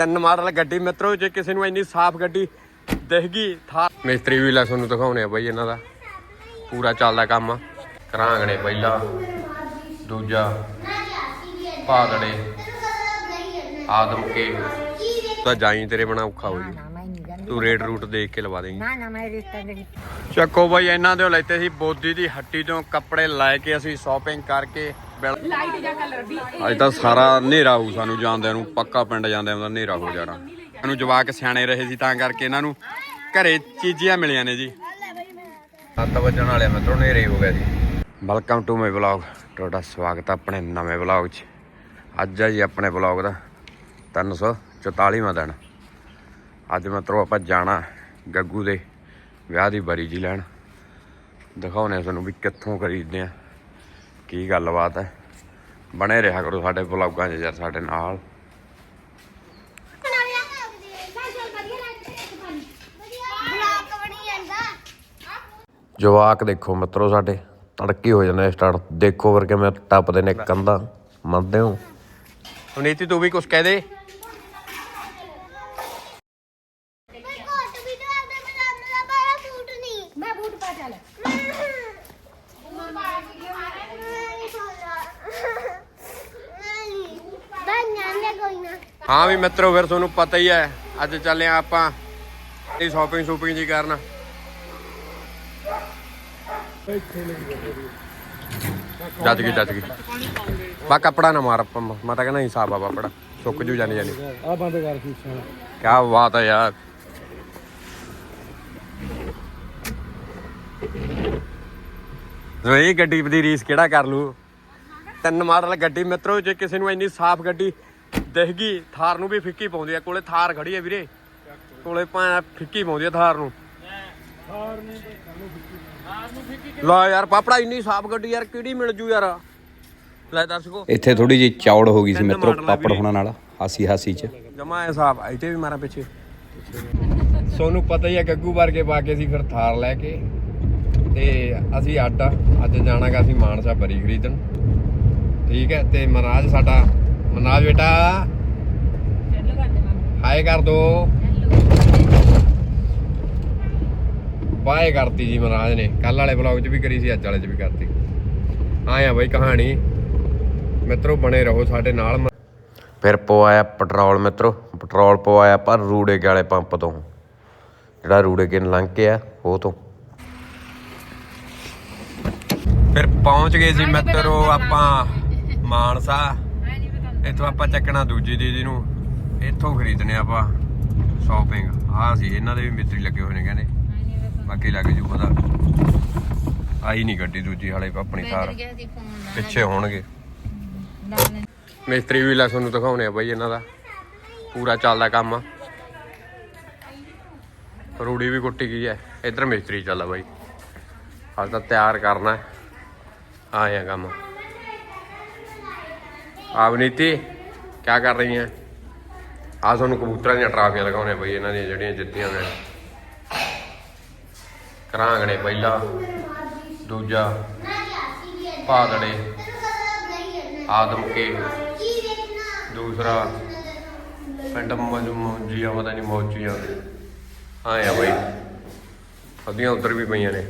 ਤਿੰਨ ਮਾਡਲ ਗੱਡੀ ਮਿੱਤਰੋ ਜੇ ਕਿਸੇ ਨੂੰ ਇੰਨੀ ਸਾਫ਼ ਗੱਡੀ ਦਿਖ ਗਈ ਥਾਰ ਮਿਸਤਰੀ ਵੀ ਲੈ ਤੁਹਾਨੂੰ ਦਿਖਾਉਣੇ ਆ ਬਾਈ ਇਹਨਾਂ ਦਾ। ਪੂਰਾ ਚੱਲਦਾ ਕੰਮ। ਕਰਾਂਗਣੇ ਪਹਿਲਾ। ਦੂਜਾ। ਭਾਗੜੇ ਆਦਮ ਕੇ। ਤਾਂ ਜਾਈ ਤੇਰੇ ਬਣਾ ਔਖਾ ਹੋ ਜੀ। ਨਹੀਂ ਤੂੰ ਰੇਟ ਰੂਟ ਦੇਖ ਕੇ ਲਵਾ ਦੇਂਗੀ ਨਾ ਨਾ ਮੈਂ ਰਿਸ਼ਤਾ ਦੇ ਚੱਕੋ ਬਾਈ ਇਹਨਾਂ ਦੇ ਲੈਤੇ ਸੀ ਬੋਦੀ ਦੀ ਹੱਟੀ ਤੋਂ ਕੱਪੜੇ ਲੈ ਕੇ ਅਸੀਂ ਸ਼ਾਪਿੰਗ ਕਰਕੇ ਲਾਈਟ ਜਾਂ ਕਲਰ ਦੀ ਅੱਜ ਤਾਂ ਸਾਰਾ ਹਨੇਰਾ ਹੋਊ ਸਾਨੂੰ ਜਾਂਦਿਆਂ ਨੂੰ, ਪੱਕਾ ਪਿੰਡ ਜਾਂਦਿਆਂ ਦਾ ਹਨੇਰਾ ਹੋ ਜਾਣਾ। ਇਹਨੂੰ ਜਵਾਕ ਸਿਆਣੇ ਰਹੇ ਸੀ ਤਾਂ ਕਰਕੇ ਇਹਨਾਂ ਨੂੰ ਘਰੇ ਚੀਜ਼ੀਆਂ ਮਿਲੀਆਂ ਨੇ ਜੀ। 7 ਵਜਣ ਵਾਲੇ ਮਿੱਤਰੋ ਹਨੇਰੇ ਹੋ ਗਿਆ ਜੀ। ਵੈਲਕਮ ਟੂ ਮਾਈ ਵਲੌਗ ਤੁਹਾਡਾ ਸਵਾਗਤ ਹੈ ਆਪਣੇ ਨਵੇਂ ਵਲੌਗ 'ਚ। ਅੱਜ ਹੈ ਜੀ ਆਪਣੇ ਵਲੌਗ ਦਾ 344ਵਾਂ ਦਿਨ। ਅੱਜ ਮਿੱਤਰੋ ਆਪਾਂ ਜਾਣਾ ਗੱਗੂ ਦੇ ਵਿਆਹ ਦੀ ਬਰੀ ਜੀ ਲੈਣ। ਦਿਖਾਉਣੇ ਆ ਤੁਹਾਨੂੰ ਵੀ ਕਿੱਥੋਂ ਖਰੀਦਦੇ ਆ। ਕੀ ਗੱਲਬਾਤ ਹੈ? ਬਣੇ ਰਿਹਾ ਕਰੋ ਸਾਡੇ ਵਲੌਗਾਂ 'ਚ ਯਾਰ ਸਾਡੇ ਨਾਲ। ਜਵਾਕ ਦੇਖੋ ਮਿੱਤਰੋ ਸਾਡੇ ਤੜਕੀ ਹੋ ਜਾਂਦੇ ਸਟਾਰਟ ਦੇਖੋ ਫਿਰ ਕਿਵੇਂ ਟੱਪਦੇ ਨੇ ਕੰਧਾਂ। ਮੰਨਦੇ ਹੋ? ਸੁਨੀਤੀ ਤੂੰ ਵੀ ਕੁਝ ਕਹਿ ਦੇ। ਮੈਂ ਬੂਟ ਪਾ ਚੱਲ। ਹਾਂ ਵੀ ਮਿੱਤਰੋ ਫਿਰ ਤੁਹਾਨੂੰ ਪਤਾ ਹੀ ਹੈ ਅੱਜ ਚੱਲੇ ਆ ਆਪਾਂ ਇਹ ਸ਼ਾਪਿੰਗ ਸ਼ੂਪਿੰਗ ਜੀ ਕਰਨ। ਜੱਜ ਗਈ ਜੱਜ ਗਈ। ਬਾ ਕੱਪੜਾ ਨਾ ਮਾਰ ਆਪਾਂ ਮੈਂ ਤਾਂ ਕਹਿੰਦਾ ਹਿਸਾਬ ਆ ਬਾਪੜਾ ਸੁੱਕ ਜੂ ਜਾਣੀ ਜਾਣੀ ਆ ਬੰਦ ਕਰ ਸ਼ੀਸ਼ਾ ਕੀ ਬਾਤ ਹੈ ਯਾਰ। ਇਹ ਗੱਡੀ ਦੀ ਰੀਸ ਕਿਹੜਾ ਕਰ ਲੂ ਤਿੰਨ ਮਾਡਲ ਗੱਡੀ ਮਿੱਤਰੋ ਜੇ ਕਿਸੇ ਨੂੰ ਇੰਨੀ ਸਾਫ਼ ਗੱਡੀ ਦਿਖ ਗਈ ਥਾਰ ਨੂੰ ਵੀ ਫਿੱਕੀ ਪਾਉਂਦੀ ਆ ਕੋਲੇ ਥਾਰ ਖੜੀ ਆ ਵੀਰੇ। ਕੋਲੇ ਭਾਂ ਫਿੱਕੀ ਪਾਉਂਦੀ ਆ ਥਾਰ ਨੂੰ। ਲਾ ਯਾਰ ਪਾਪੜਾ ਇੰਨੀ ਸਾਫ਼ ਗੱਡੀ ਯਾਰ ਕਿਹੜੀ ਮਿਲ ਜੂ ਯਾਰ? ਲੈ ਦੱਸ ਕੋ ਇੱਥੇ ਥੋੜੀ ਜਿਹੀ ਚੌੜ ਹੋ ਗਈ ਸੀ ਮਿੱਤਰੋ ਆ ਪਾਪੜ। ਹੋਣਾ ਨਾਲ ਹਾਸੀ ਹਾਸੀ ਚ। ਜਮਾ ਐ ਸਾਫ਼ ਇੱਥੇ ਵੀ ਮਾਰਾਂ ਪਿੱਛੇ। ਸੋਨੂੰ ਪਤਾ ਹੀ ਹੈ ਗੱਗੂ ਵਰਗੇ ਪਾ ਕੇ ਅਸੀਂ ਫਿਰ ਥਾਰ ਲੈ ਕੇ ਤੇ ਅਸੀਂ ਅੱਡ ਅੱਜ ਜਾਣਾਗਾ ਅਸੀਂ ਮਾਨਸਾ ਬਰੀ ਖਰੀਦਣ। ਠੀਕ ਹੈ ਤੇ ਮਹਾਰਾਜ ਸਾਡਾ ਮਨਾਜ ਬੇਟਾ। ਹਾਏ ਕਰ ਦੋ। ਬਾਏ ਕਰਤੀ ਜੀ ਮਹਾਰਾਜ ਨੇ। ਕੱਲ ਵਾਲੇ ਵਲੌਗ 'ਚ ਵੀ ਕਰੀ ਸੀ ਅੱਜ ਵਾਲੇ 'ਚ ਵੀ ਕਰਤੀ। ਆਇਆ ਬਾਈ ਕਹਾਣੀ। ਮਿੱਤਰੋ ਬਣੇ ਰਹੋ ਸਾਡੇ ਨਾਲ। ਫਿਰ ਪਵਾਇਆ ਪੈਟਰੋਲ ਮਿੱਤਰੋ। ਪੈਟਰੋਲ ਪਵਾਇਆ ਪਰ ਰੂੜੇ ਵਾਲੇ ਪੰਪ ਤੋਂ। ਜਿਹੜਾ ਰੂੜੇ ਕੇ ਲੰਘ ਕੇ ਆ ਉਹ ਤੋਂ। ਫਿਰ ਪਹੁੰਚ ਗਏ ਸੀ ਮਿੱਤਰੋ ਆਪਾਂ ਮਾਨਸਾ। ਇੱਥੋਂ ਆਪਾਂ ਚੱਕਣਾ ਦੂਜੀ ਦੀਦੀ ਨੂੰ। ਇੱਥੋਂ ਖਰੀਦਣੇ ਆਪਾਂ ਸ਼ਾਪਿੰਗ ਆਹ ਸੀ ਇਹਨਾਂ ਦੇ ਵੀ ਮਿਸਤਰੀ ਲੱਗੇ ਹੋਏ ਨੇ ਕਹਿੰਦੇ। ਬਾਕੀ ਲੱਗ ਜੂ ਪਤਾ। ਆਈ ਨਹੀਂ ਗੱਡੀ ਦੂਜੀ ਹਾਲੇ ਆਪਣੀ ਥਾਰ। ਪਿੱਛੇ ਹੋਣਗੇ। ਮਿਸਤਰੀ ਵੀ ਲੈ ਤੁਹਾਨੂੰ ਦਿਖਾਉਣੇ ਆ ਬਾਈ ਇਹਨਾਂ ਦਾ। ਪੂਰਾ ਚੱਲਦਾ ਕੰਮ। ਰੂੜੀ ਵੀ ਕੁੱਟੀ ਗਈ ਹੈ ਇੱਧਰ ਮਿਸਤਰੀ ਚੱਲਦਾ ਬਾਈ। ਹਾਲ ਤਾਂ ਤਿਆਰ ਕਰਨਾ ਹੈ ਆਇਆ ਕੰਮ। ਆਵਨੀਤੀ ਕੀ ਕਰ ਰਹੀ ਹੈ ਆ ਤੁਹਾਨੂੰ ਕਬੂਤਰਾਂ ਦੀਆਂ ਟਰਾਫੀਆਂ ਲਗਾਉਣੇ ਬਈ, ਇਹਨਾਂ ਦੀਆਂ ਜਿਹੜੀਆਂ ਜਿੱਤੀਆਂ ਨੇ। ਕਰਾਂਗਣੇ ਪਹਿਲਾ, ਦੂਜਾ ਭਾਗੜੇ ਆਦਮ ਕੇ ਦੂਸਰਾ, ਪਿੰਡ ਮੌਜੀਆ, ਪਤਾ ਨਹੀਂ ਮੌਜੀਆ। ਆਇਆ ਬਈ ਅੱਧੀਆਂ ਉੱਧਰ ਵੀ ਪਈਆਂ ਨੇ।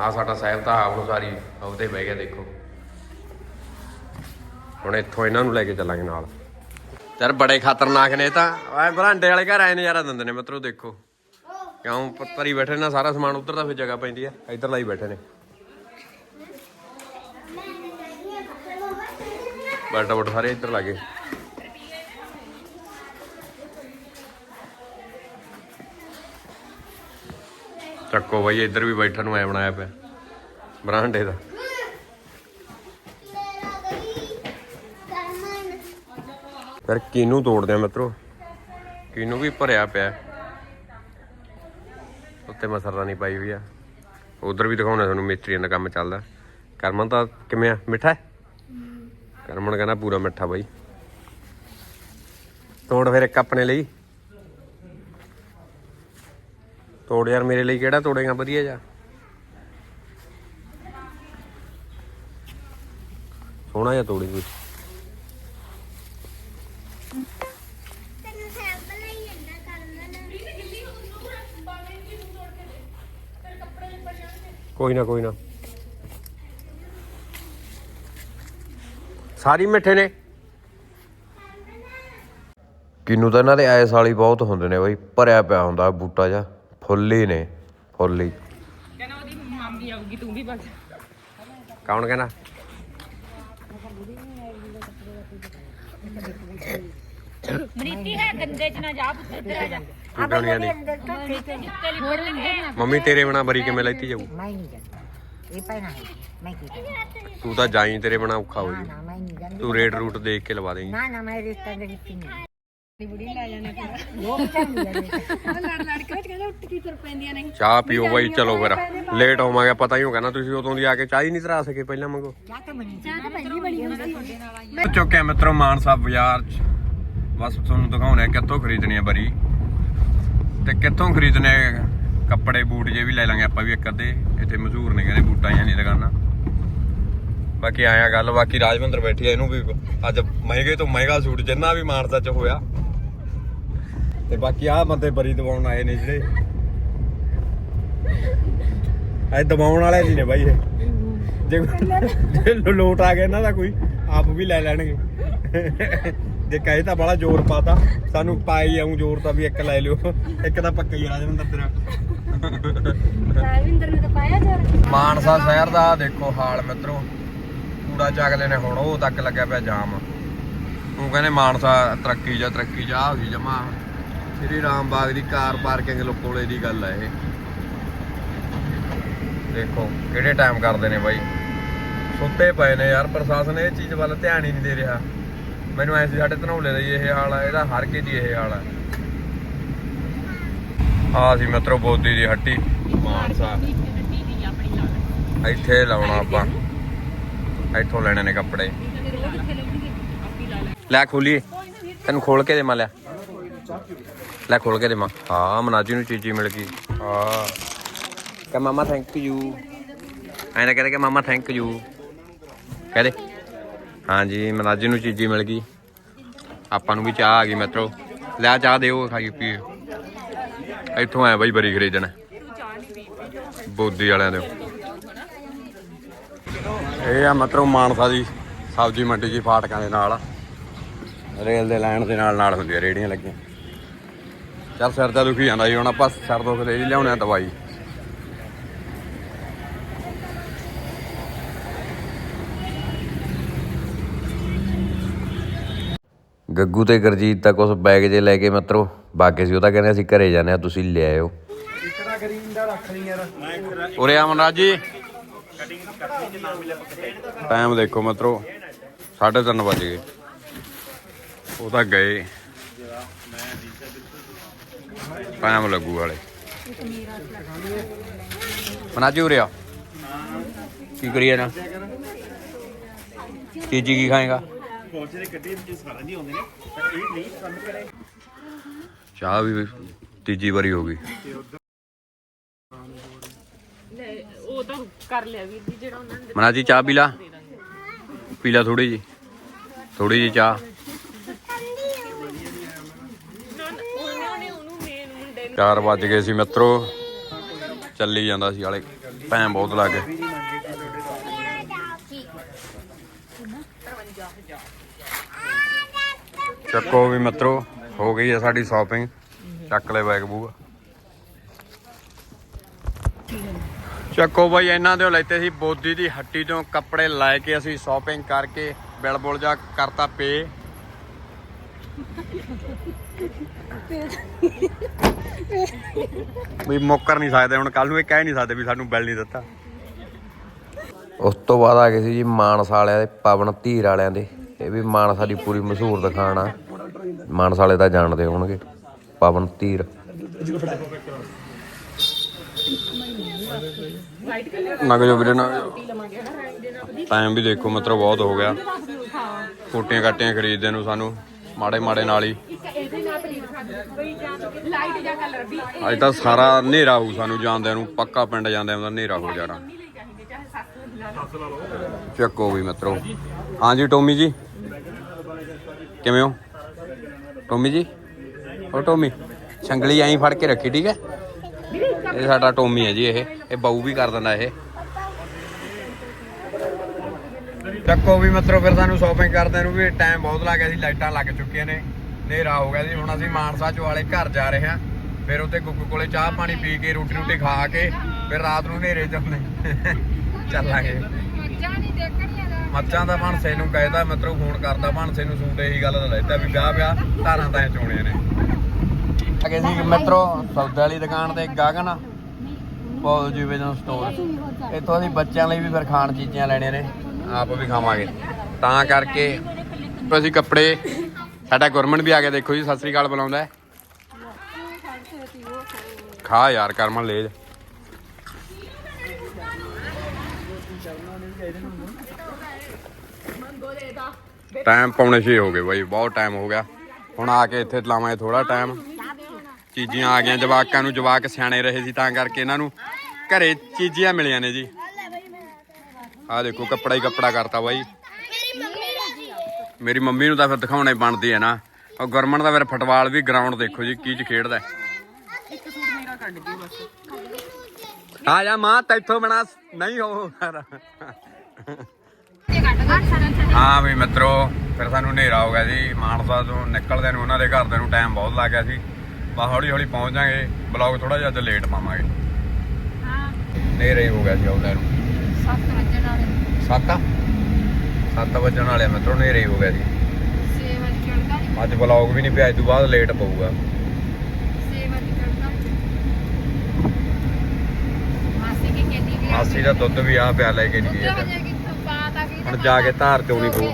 ਆ ਸਾਡਾ ਸਾਹਿਬ ਤਾਂ ਆਪ ਨੂੰ ਸਾਰੀ ਉਹਦੇ ਬਹਿ ਗਿਆ, ਦੇਖੋ। ਹੁਣ ਇੱਥੋਂ ਇਹਨਾਂ ਨੂੰ ਲੈ ਕੇ ਚੱਲਾਂਗੇ ਨਾਲ। ਯਾਰ ਬੜੇ ਖਤਰਨਾਕ ਨੇ ਤਾਂ। ਐ ਬਰਾਂਡੇ ਵਾਲੇ ਘਰ ਆਏ ਨਜ਼ਾਰਾ ਦਿੰਦੇ ਨੇ ਮਿੱਤਰੋ ਦੇਖੋ। ਕਿਉਂ ਪੱਤਰੀ ਬੈਠੇ ਨਾ, ਸਾਰਾ ਸਮਾਨ ਉੱਧਰ ਦਾ ਫਿਰ ਜਗ੍ਹਾ ਪੈਂਦੀ ਆ, ਇੱਧਰ ਲਾਈ ਬੈਠੇ ਨੇ। ਬੈਠ ਬੈਠ ਸਾਰੇ ਇੱਧਰ ਲਾਗੇ ਚੱਕੋ ਬਾਈ, ਇੱਧਰ ਵੀ ਬੈਠਣ ਨੂੰ ਐ ਬਣਾਇਆ ਪਿਆ ਬਰਾਂਡੇ ਦਾ। ਫਿਰ ਕਿਨੂੰ ਤੋੜਦੇ ਆ ਮਿੱਤਰੋ? ਕਿਨੂੰ ਵੀ ਭਰਿਆ ਪਿਆ। ਉੱਤੇ ਮਸਰਦਾਨੀ ਪਾਈ ਵੀ ਆ। ਉਧਰ ਵੀ ਦਿਖਾਉਣਾ ਤੁਹਾਨੂੰ ਮਿਸਤਰੀਆਂ ਦਾ ਕੰਮ ਚੱਲਦਾ। ਕਰਮਨ ਤਾਂ ਕਿਵੇਂ ਆ? ਮਿੱਠਾ ਕਰਮਨ ਕਹਿੰਦਾ ਪੂਰਾ ਮਿੱਠਾ ਬਾਈ। ਤੋੜ ਫਿਰ ਇੱਕ ਆਪਣੇ ਲਈ। ਤੋੜ ਯਾਰ ਮੇਰੇ ਲਈ ਕਿਹੜਾ ਤੋੜੇਗਾ? ਵਧੀਆ ਜਾ ਸੋਹਣਾ ਜਿਹਾ ਤੋੜੀ ਕੋਈ ਕੋਈ ਨਾ ਕੋਈ ਨਾ। ਸਾਰੀ ਮਿੱਠੇ ਨੇ। ਕਿੰਨੂ ਤਾਂ ਇਹਨਾਂ ਦੇ ਐਸ ਵਾਲੀ ਬਹੁਤ ਹੁੰਦੇ ਨੇ ਬਈ ਭਰਿਆ ਪਿਆ ਹੁੰਦਾ ਬੂਟਾ ਜਾ ਫੁੱਲ ਹੀ ਨੇ ਫੁੱਲ। ਹੀ ਕਹਿੰਦਾ ਉਹਦੀ ਮਾਮੀ ਆਊਗੀ ਤੂੰ ਵੀ ਬਗ ਕੌਣ ਕਹਿੰਦਾ? ਮਨੀਤੀ ਹੈ ਗੰਦੇ ਚ ਨਾ ਜਾ ਪੁੱਤ ਇੱਧਰ ਆ ਜਾ। ਨਹੀਂ ਮੰਮੀ ਤੇਰੇ ਬਿਨਾ ਬਰੀ ਕਿਵੇਂ ਲੈਤੀ ਜਾਊ? ਮੈਂ ਨਹੀਂ ਜਾਂਦਾ। ਇਹ ਪੈਣਾ ਹੈ ਮੈਂ ਕੀ ਕਰਾਂ? ਤੂੰ ਤਾਂ ਜਾਈ ਤੇਰੇ ਬਿਨਾ ਔਖਾ ਹੋ ਨਾ ਜੂ ਨਾ ਮੈਂ ਨਹੀਂ ਜਾਂਦੀ। ਤੂੰ ਰੇਟ ਰੂਟ ਦੇਖ ਕੇ ਲਵਾ ਦੇਂਗੀ ਨਾ ਨਾ ਮੈਂ ਰਿਸ਼ਤਾ ਦੇ ਵਿੱਚ ਨਹੀਂ ਬੁੜੀ ਲੈ ਜਾਣੇ ਫਿਰ। ਲੋਕ ਚੰਗੀ ਜਾਂਦੇ ਲੜ ਲੜ ਕੇ ਕਹਿੰਦਾ ਉੱਠ ਕੀ ਤੁਰ ਪੈਂਦੀਆਂ ਨਹੀਂ ਚਾਹ ਪੀਓ ਬਾਈ ਚਲੋ ਫਿਰ। ਲੇਟ ਹੋਵਾਂਗੇ ਪਤਾ ਹੀ ਹੋਗਾ ਨਾ ਤੁਸੀਂ ਉਦੋਂ ਦੀ ਆ ਕੇ ਚਾਹ ਹੀ ਨਹੀਂ ਤਰਾ ਸਕੇ ਪਹਿਲਾਂ ਮੰਗੋ ਚਾਹ ਤਾਂ ਬਣੀ ਚਾਹ ਤਾਂ ਪਹਿਲੀ ਬਣੀ ਹੁੰਦੀ ਚੁੱਕੇ ਆ ਮਿੱਤਰੋ ਮਾਨ ਸਾਹਿਬ ਬਾਜ਼ਾਰ ਚ। ਬਸ ਤੁਹਾਨੂੰ ਦਿਖਾਉਣੇ ਕਿੱਥੋਂ ਖਰੀਦਣੀ ਆ ਬਰੀ। ਤੇ ਕਿੱਥੋਂ ਖਰੀਦਣੇ ਕੱਪੜੇ ਬੂਟ ਜੇ ਵੀ ਲੈ ਲਾਂਗੇ, ਆਪਾਂ ਵੀ ਇੱਕ ਅੱਧੇ। ਇੱਥੇ ਮਸ਼ਹੂਰ ਨੇ ਕਹਿੰਦੇ ਬੂਟਾਂ ਜਾਂ ਨਹੀਂ ਦੁਕਾਨਾਂ ਬਾਕੀ ਆਇਆ ਗੱਲ, ਬਾਕੀ ਰਾਜਵਿੰਦਰ ਬੈਠੀ ਆ, ਇਹਨੂੰ ਵੀ ਅੱਜ ਮਹਿੰਗੇ ਤੋਂ ਮਹਿੰਗਾ ਸੂਟ ਜਿੰਨਾ ਵੀ ਮਾਨਸਾ ਚ ਹੋਇਆ। ਤੇ ਬਾਕੀ ਆਹ ਬੰਦੇ ਬਰੀ ਦਵਾਉਣ ਆਏ ਨੇ ਜਿਹੜੇ। ਇਹ ਦਵਾਉਣ ਵਾਲੇ ਨਹੀਂ ਨੇ ਬਾਈ ਇਹ। ਜੇ ਲੋਟ ਆ ਗਿਆ ਇਹਨਾਂ ਦਾ ਕੋਈ, ਆਪ ਵੀ ਲੈ ਲੈਣਗੇ। ਜੇ ਕਹੇ ਤਾਂ ਬੜਾ ਜ਼ੋਰ ਪਾਤਾ। ਸਾਨੂੰ ਪਾਈ ਆਉਂ ਜ਼ੋਰ ਤਾਂ ਵੀ ਇੱਕ ਲੈ ਲਿਓ। ਇੱਕ ਤਾਂ ਪੱਕਾ ਹੀ ਆ ਜਨੰਦਰ ਤੇਰਾ। ਰਾਵਿੰਦਰ ਨੇ ਤਾਂ ਪਾਇਆ ਜਰ। ਮਾਨਸਾ ਸ਼ਹਿਰ ਦਾ ਦੇਖੋ ਹਾਲ ਮਿੱਤਰੋ। ਕੂੜਾ ਚੱਕਦੇ ਨੇ ਹੁਣ ਉਹ ਤੱਕ ਲੱਗਿਆ ਪਿਆ ਜਾਮ। ਉਹ ਕਹਿੰਦੇ ਮਾਨਸਾ ਤਰੱਕੀ ਜਾਂ ਤਰੱਕੀ ਜਾ ਹੋ ਗਈ ਜਮਾ। ਸ੍ਰੀ ਰਾਮ ਬਾਗ ਦੀ ਕਾਰ ਪਾਰਕਿੰਗ ਲੋ ਕੋਲੇ ਦੀ ਗੱਲ ਹੈ ਇਹ। ਦੇਖੋ ਕਿਹੜੇ ਟਾਈਮ ਕਰਦੇ ਨੇ ਬਾਈ? ਸੁੱਤੇ ਪਏ ਨੇ ਯਾਰ ਪ੍ਰਸ਼ਾਸਨ ਇਹ ਚੀਜ਼ ਵੱਲ ਧਿਆਨ ਹੀ ਨਹੀਂ ਦੇ ਰਿਹਾ। ਮੈਨੂੰ ਐਂ ਸੀ, ਸਾਡੇ ਧਨੌਲੇ ਦਾ ਹੀ ਇਹ ਹਾਲ ਆ, ਇਹਦਾ ਹਰ ਕੇ ਦੀ ਇਹ ਹਾਲ ਆ। ਆ ਸੀ ਮਿੱਤਰੋ ਬੋਦੀ ਦੀ ਹੱਟੀ, ਮਾਨਸਾ। ਇੱਥੇ ਲਾਉਣਾ ਆਪਾਂ। ਇੱਥੋਂ ਲੈਣੇ ਨੇ ਕੱਪੜੇ। ਲੈ ਖੋਲੀਏ। ਤੈਨੂੰ ਖੋਲ ਕੇ ਦੇ ਮਾ ਲਿਆ ਲੈ ਖੋਲ ਕੇ ਦੇ ਮਾ ਹਾਂ, ਮਨਾਜੀ ਨੂੰ ਚੀਜ਼ੀ ਮਿਲ ਗਈ। ਹਾਂ। ਕਹ, ਮਾਮਾ ਥੈਂਕ ਯੂ ਐਂ ਤਾਂ ਕਹਿੰਦੇ ਕਿ ਮਾਮਾ ਥੈਂਕ ਯੂ ਕਹਦੇ ਹਾਂਜੀ ਮਨਾਜੀ ਨੂੰ ਚੀਜ਼ੀ ਮਿਲ ਗਈ। ਆਪਾਂ ਨੂੰ ਵੀ ਚਾਹ ਆ ਗਈ ਮਿੱਤਰੋ। ਲੈ ਚਾਹ ਦਿਓ, ਖਾਈ ਪੀਏ ਇੱਥੋਂ ਆਇਆ ਬਾਈ ਬਰੀ ਖਰੀਦਣ। ਬੋਦੀ ਵਾਲਿਆਂ ਦੇ ਇਹ ਆ ਮਤਲਬ ਮਾਨਸਾ ਦੀ ਸਬਜ਼ੀ ਮੰਡੀ ਜੀ ਫਾਟਕਾਂ ਦੇ ਨਾਲ। ਰੇਲ ਦੇ ਲਾਈਨ ਦੇ ਨਾਲ ਨਾਲ ਹੁੰਦੀਆਂ ਰੇੜੀਆਂ ਲੱਗੀਆਂ। ਚੱਲ ਸਿਰ ਤਾਂ ਦੁਖੀ ਜਾਂਦਾ ਜੀ ਹੁਣ ਆਪਾਂ ਸਿਰ ਦੁੱਖ ਜੀ ਲਿਆਉਣੇ ਆ ਦਵਾਈ। ਗੱਗੂ ਤੇ ਗੁਰਜੀਤ ਤਾਂ ਕੁਝ ਬੈਗ ਜੇ ਲੈ ਕੇ ਮਤਰੋ ਬਾਗੇ ਸੀ ਉਹ ਤਾਂ ਕਹਿੰਦੇ ਅਸੀਂ ਘਰੇ ਜਾਂਦੇ ਆ ਤੁਸੀਂ ਲੈ ਆਇਓ। ਉਰੇ ਆ ਮਨਰਾਜ ਜੀ। ਟਾਈਮ ਦੇਖੋ ਮਤਰੋ 3:30 ਵਜ ਗਏ। ਉਹ ਤਾਂ ਗਏ। ਟਾਈਮ ਲੱਗੂ ਵਾਲੇ। ਮਨਾਜੀ ਉਰੇ ਆ। ਕੀ ਕਰੀਏ ਨਾ? ਚੀਜੀ ਕੀ ਖਾਏਗਾ? ਚਾਹ ਵੀ ਤੀਜੀ ਵਾਰੀ ਹੋ ਗਈ। ਉਹ ਤਾਂ ਕਰ ਲਿਆ ਵੀਰ ਜੀ ਜਿਹੜਾ ਉਹਨਾਂ ਨੇ ਮਨਾ ਜੀ ਚਾਹ ਪੀ ਲਾ। ਪੀ ਲਾ ਥੋੜੀ ਜੀ ਥੋੜੀ ਜੀ ਚਾਹ। ਉਹਨਾਂ ਨੇ ਉਹਨੂੰ ਮੇਨ ਮੁੰਡੇ 4 ਵੱਜ ਗਏ ਸੀ ਮਿੱਤਰੋ। ਚੱਲੀ ਜਾਂਦਾ ਸੀ ਵਾਲੇ ਭੈਣ ਬਹੁਤ ਲੱਗ ਗਏ। ਚੱਕੋ ਵੀ ਮਿੱਤਰੋ, ਹੋ ਗਈ ਆ ਸਾਡੀ ਸ਼ਾਪਿੰਗ ਚੱਕ ਲੈ ਬੈਗ ਬੂਆ। ਚੱਕੋ ਬਾਈ, ਇਹਨਾਂ ਦੇ ਲੈਤੇ ਸੀ ਬੋਦੀ ਦੀ ਹੱਟੀ ਤੋਂ ਕੱਪੜੇ ਲੈ ਕੇ ਅਸੀਂ ਸ਼ਾਪਿੰਗ ਕਰਕੇ ਬਿਲ ਬੁਲ ਜਾ ਕਰਤਾ ਪੇ ਵੀ ਮੁੱਕਰ ਨਹੀਂ ਸਕਦੇ, ਹੁਣ ਕੱਲ ਨੂੰ ਇਹ ਕਹਿ ਨਹੀਂ ਸਕਦੇ ਵੀ ਸਾਨੂੰ ਬਿਲ ਨਹੀਂ ਦਿੱਤਾ। ਉਸ ਤੋਂ ਬਾਅਦ ਆ ਗਏ ਸੀ ਜੀ ਮਾਨਸਾ ਵਾਲਿਆਂ ਦੇ, ਪਵਨ ਧੀਰ ਵਾਲਿਆਂ ਦੇ। ਇਹ ਵੀ ਮਾਨਸਾ ਦੀ ਪੂਰੀ ਮਸ਼ਹੂਰ ਦੁਕਾਨ ਆ। ਮਾਨਸ ਵਾਲੇ ਤਾਂ ਜਾਣਦੇ ਹੋਣਗੇ। ਪਵਨ ਧੀਰ ਨਗ ਜੋ ਵੀਰੇ ਨਾ ਟਾਈਮ ਵੀ ਦੇਖੋ, ਮਤਲਬ ਬਹੁਤ ਹੋ ਗਿਆ। ਕੋਟੀਆਂ ਕਾਟੀਆਂ ਖਰੀਦਦੇ ਨੂੰ ਸਾਨੂੰ, ਮਾੜੇ ਮਾੜੇ ਨਾਲ ਹੀ। ਅੱਜ ਤਾਂ ਸਾਰਾ ਹਨੇਰਾ ਹੋਊ ਸਾਨੂੰ ਜਾਂਦਿਆਂ ਨੂੰ, ਪੱਕਾ ਪਿੰਡ ਜਾਂਦਿਆਂ ਦਾ ਹਨੇਰਾ ਹੋ ਜਾਣਾ। ਚੱਕੋ ਵੀ ਮਿੱਤਰੋ। ਹਾਂਜੀ, ਟੋਮੀ ਜੀ। ਕਿਵੇਂ ਹੋ? ਟੋਮੀ ਜੀ ਉਹ ਟੋਮੀ ਛੰਗਲੀ ਐਂ ਫੜ ਕੇ ਰੱਖੀ ਠੀਕ ਹੈ ਇਹ ਸਾਡਾ ਟੋਮੀ ਹੈ ਜੀ ਇਹ ਇਹ ਬਾਊ ਵੀ ਕਰ ਦਿੰਦਾ ਇਹ ਚੱਕੋ ਵੀ ਮਤਰੋ, ਫਿਰ ਸਾਨੂੰ ਸੋਪਿੰਗ ਕਰਦੇ ਨੂੰ ਵੀ ਟਾਈਮ ਬਹੁਤ ਲੱਗ ਗਿਆ ਸੀ, ਲਾਈਟਾਂ ਲੱਗ ਚੁੱਕੀਆਂ ਨੇ, ਹਨੇਰਾ ਹੋ ਗਿਆ ਸੀ, ਹੁਣ ਅਸੀਂ ਮਾਨਸਾ ਚੋਂ ਘਰ ਜਾ ਰਹੇ ਹਾਂ। ਫਿਰ ਉੱਥੇ ਗੁੱਗੂ ਕੋਲੇ ਚਾਹ ਪਾਣੀ ਪੀ ਕੇ, ਰੋਟੀ ਰੋਟੀ ਖਾ ਕੇ, ਫਿਰ ਰਾਤ ਨੂੰ ਹਨੇਰੇ ਜਾਂਦੇ। ਚੱਲਾਂਗੇ। ਮੱਝਾਂ ਦਾ ਮਾਨਸੇ ਨੂੰ ਕਹਿਦਾ ਮਤਲਬ ਫੋਨ ਕਰਦਾ ਮਾਨਸੇ ਨੂੰ ਸੂਟ ਇਹੀ ਗੱਲ ਦਾ ਲੈਤਾ ਵੀ ਵਿਆਹ ਵਿਆਹ ਧਾਰਾਂ ਤਾਂ ਚੋਣੇ ਨੇ। ਅਗੇ ਸੀ ਮਿੱਤਰੋ, ਸੌਦੇ ਵਾਲੀ ਦੁਕਾਨ ਤੇ ਗਾਗਨ ਪੌਲ ਜੀਵੇਜਨ ਸਟੋਰ ਇੱਥੋਂ ਅਸੀਂ ਬੱਚਿਆਂ ਲਈ ਵੀ ਫਿਰ ਖਾਣ ਚੀਜ਼ਾਂ ਲੈਣੀਆਂ ਨੇ, ਆਪ ਵੀ ਖਾਵਾਂਗੇ। ਤਾਂ ਕਰਕੇ ਅਸੀਂ ਕੱਪੜੇ, ਸਾਡਾ ਗੁਰਮਨ ਵੀ ਆ ਗਿਆ, ਦੇਖੋ ਜੀ, ਸਤਿ ਸ੍ਰੀ ਅਕਾਲ ਬੁਲਾਉਂਦਾ ਖਾ ਯਾਰ, ਕਰਮਨ, ਲੈ ਜਾ। ਟਾਈਮ ਪੌਣੇ 6 ਹੋ ਗਏ ਬਾਈ, ਬਹੁਤ ਟਾਈਮ ਹੋ ਗਿਆ। ਹੁਣ ਆ ਕੇ ਇੱਥੇ ਲਾਵਾਂਗੇ ਥੋੜਾ ਟਾਈਮ ਚੀਜ਼ੀਆਂ ਆ ਗਈਆਂ, ਜਵਾਕਾਂ ਨੂੰ, ਜਵਾਕ ਸਿਆਣੇ ਰਹੇ ਸੀ, ਤਾਂ ਕਰਕੇ ਇਹਨਾਂ ਨੂੰ ਘਰੇ ਚੀਜ਼ੀਆਂ ਮਿਲੀਆਂ ਨੇ ਜੀ। ਆ ਦੇਖੋ, ਕੱਪੜਾ ਹੀ ਕੱਪੜਾ ਕਰਤਾ ਬਾਈ। ਮੇਰੀ ਮੰਮੀ ਨੂੰ ਤਾਂ ਫਿਰ ਦਿਖਾਉਣਾ ਹੀ ਬਣਦੀ ਹੈ ਨਾ। ਉਹ ਗੁਰਮਨ ਦਾ ਫਿਰ ਫੁੱਟਬਾਲ ਵੀ ਗਰਾਊਂਡ ਦੇਖੋ ਜੀ, ਕੀ ਚ ਖੇਡਦਾ ਹੈ। ਆ ਜਾ ਮਾਂ, ਤੈਥੋਂ ਬਣਾ ਨਹੀਂ ਹੋ ਹਾਂ ਵੀ ਮਿੱਤਰੋ, ਫਿਰ ਸਾਨੂੰ ਹਨੇਰਾ ਹੋ ਗਿਆ ਜੀ। ਮਾਨਸਾ ਤੋਂ ਨਿਕਲਦੇ ਨੂੰ ਉਹਨਾਂ ਦੇ ਘਰ ਦੇ ਨੂੰ ਟਾਈਮ ਬਹੁਤ ਲੱਗ ਗਿਆ ਸੀ। ਬਸ ਹੌਲੀ ਹੌਲੀ ਪਹੁੰਚ ਜਾਾਂਗੇ। ਬਲੌਗ ਥੋੜਾ ਜਿਹਾ ਅੱਜ ਲੇਟ ਪਾਵਾਂਗੇ। ਹਨੇਰਾ ਹੀ ਹੋ ਗਿਆ ਸੀ ਆਉਂਦੇ ਨੂੰ। 7 ਵਜੇ ਨਾਲ 7 7 ਵਜਣ ਵਾਲੇ ਆ ਮਿੱਤਰੋ, ਹਨੇਰਾ ਹੋ ਗਿਆ ਜੀ 6 ਵਜੇ ਚੜਦਾ ਅੱਜ ਬਲੌਗ ਵੀ ਨਹੀਂ ਪਿਆ, ਇਸ ਤੋਂ ਬਾਅਦ ਲੇਟ ਪਊਗਾ। 6 ਵਜੇ ਚੜਦਾ ਮਾਸੀ ਕੀ ਕਹਿੰਦੀ ਵੀ ਮਾਸੀ ਦਾ ਦੁੱਧ ਵੀ ਆ ਪਿਆ ਲੈ ਕੇ ਨਹੀਂ ਉੱਤੇ ਗਏ ਵਜੇ ਕਿੱਥੋਂ ਬਾਤ ਆ ਗਈ ਹੁਣ ਜਾ ਕੇ ਧਾਰ ਚੋਣੀ ਪਊ।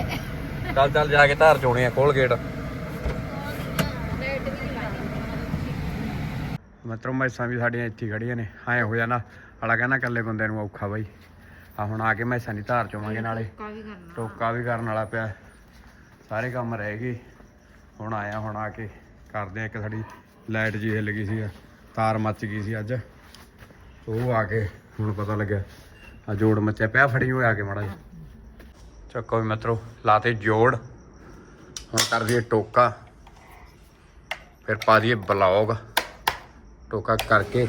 ਚੱਲ ਚੱਲ ਜਾ ਕੇ ਧਾਰ ਚੋਣੀ ਆ ਖੋਲ ਗੇਟ। ਮਤਰੋ ਮੈਸਾਂ ਵੀ ਸਾਡੀਆਂ ਇੱਥੇ ਖੜੀਆਂ ਨੇ। ਐ ਹੋ ਜਾਣਾ। ਹਾਲਾ ਕਹਿੰਦਾ ਇਕੱਲੇ ਬੰਦੇ ਨੂੰ ਔਖਾ ਬਾਈ। ਆ ਹੁਣ ਆ ਕੇ ਮੈਸਾਂ ਦੀ ਧਾਰ ਚੋਵਾਂਗੇ ਨਾਲੇ। ਟੋਕਾ ਵੀ ਕਰਨ ਵਾਲਾ। ਪਿਆ। ਸਾਰੇ ਕੰਮ ਰਹਿ ਗਏ। ਹੁਣ ਆਇਆ ਹੁਣ ਆ ਕੇ ਕਰਦੇ ਆ ਇੱਕ ਸਾਡੀ ਲਾਈਟ ਜੀ ਹਿੱਲ ਗਈ ਸੀ। ਤਾਰ ਮੱਚ ਗਈ ਸੀ ਅੱਜ। ਉਹ ਆ ਕੇ ਹੁਣ ਪਤਾ ਲੱਗਿਆ। ਆ ਜੋੜ ਮੱਚਿਆ ਪਿਆ ਫੜੀ ਹੋਇਆ ਆ ਕੇ ਮਾੜਾ ਜੀ ਚੱਕੋ ਵੀ ਮਿੱਤਰੋ, ਲਾਤੇ ਜੋੜ। ਹੁਣ ਕਰ ਦਈਏ ਟੋਕਾ। ਫਿਰ ਪਾ ਦਈਏ ਬਲੌਗ। ਟੋਕਾ ਕਰਕੇ।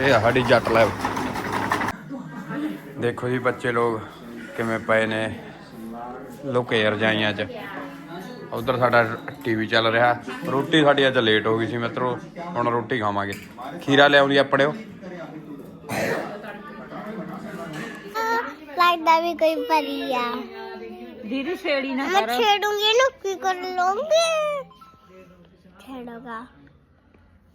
ਇਹ ਆ ਸਾਡੀ ਜੱਟ ਲੈ ਦੇਖੋ ਜੀ ਬੱਚੇ ਲੋਕ ਕਿਵੇਂ ਪਏ ਨੇ। ਲੁਕੇ ਰਜਾਈਆਂ 'ਚ ਉਧਰ ਸਾਡਾ ਟੀਵੀ ਚੱਲ ਰਿਹਾ। ਰੋਟੀ ਸਾਡੀ ਅੱਜ ਲੇਟ ਹੋ ਗਈ ਸੀ ਮਿੱਤਰੋ। ਹੁਣ ਰੋਟੀ ਖਾਵਾਂਗੇ। ਖੀਰਾ ਲਿਆਉਂਦੀ ਆਪੜਿਓ ਲੱਗਦਾ ਵੀ ਕੋਈ ਪਰੀ ਆ। ਦੀਦੀ ਛੇੜੀ ਨਾ ਮੈਂ ਛੇੜੂੰਗੀ ਨਾ ਕੀ ਕਰ ਲੂੰਗੀ ਛੇੜੋਗਾ।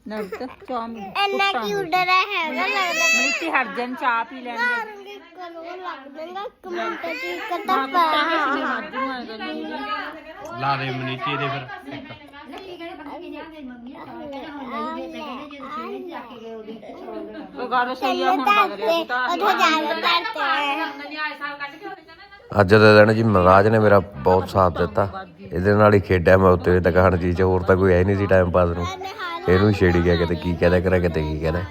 ਨਰਤ ਚਾਮ ਇੰਨਾ ਕਿਊਟ ਰਿਹਾ ਹੈਗਾ ਲੱਗਦਾ। ਮਨੀਤੀ ਹਟ ਜਨ ਚਾਹ ਪੀ ਲੈਣਗੇ ਮਾਰੂੰਗੀ ਕਰੋ ਲੱਗ ਦੇਗਾ ਕਮੈਂਟ ਚ ਕਰਤਾ ਪਾ। ਲਾ ਦੇ ਮਨੀਤੀ ਦੇ ਫਿਰ ਉਹ ਗਾਰੋ ਸਹੀ ਆ ਹੁਣ ਕਰਤੇ ਉਧਰ ਜਾ ਕੇ ਕਰਤੇ ਅੱਜ ਦੇ ਦਿਨ ਜੀ ਮਹਾਰਾਜ ਨੇ ਮੇਰਾ ਬਹੁਤ ਸਾਥ ਦਿੱਤਾ। ਇਹਦੇ ਨਾਲ ਹੀ ਖੇਡਿਆ ਮੈਂ ਉੱਤੇ ਦੁਕਾਨ ਜੀ ਚ ਹੋਰ ਤਾਂ ਕੋਈ ਹੈ ਨਹੀਂ ਸੀ ਟਾਈਮ ਪਾਸ ਨੂੰ। ਇਹਨੂੰ ਹੀ ਛੇੜੀ ਗਿਆ ਕਿਤੇ ਕੀ ਕਹਦਾ ਕਰਾ ਕਿਤੇ ਕੀ ਕਹਦਾ।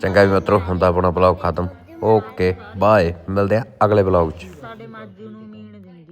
ਚੰਗਾ ਵੀ ਮਿੱਤਰੋ ਹੁੰਦਾ ਆਪਣਾ ਬਲੌਗ ਖਤਮ। ਓਕੇ ਬਾਏ ਮਿਲਦੇ ਆ ਅਗਲੇ ਬਲੌਗ ਚ। ਸਾਡੇ ਮਾਜੂ ਨੂੰ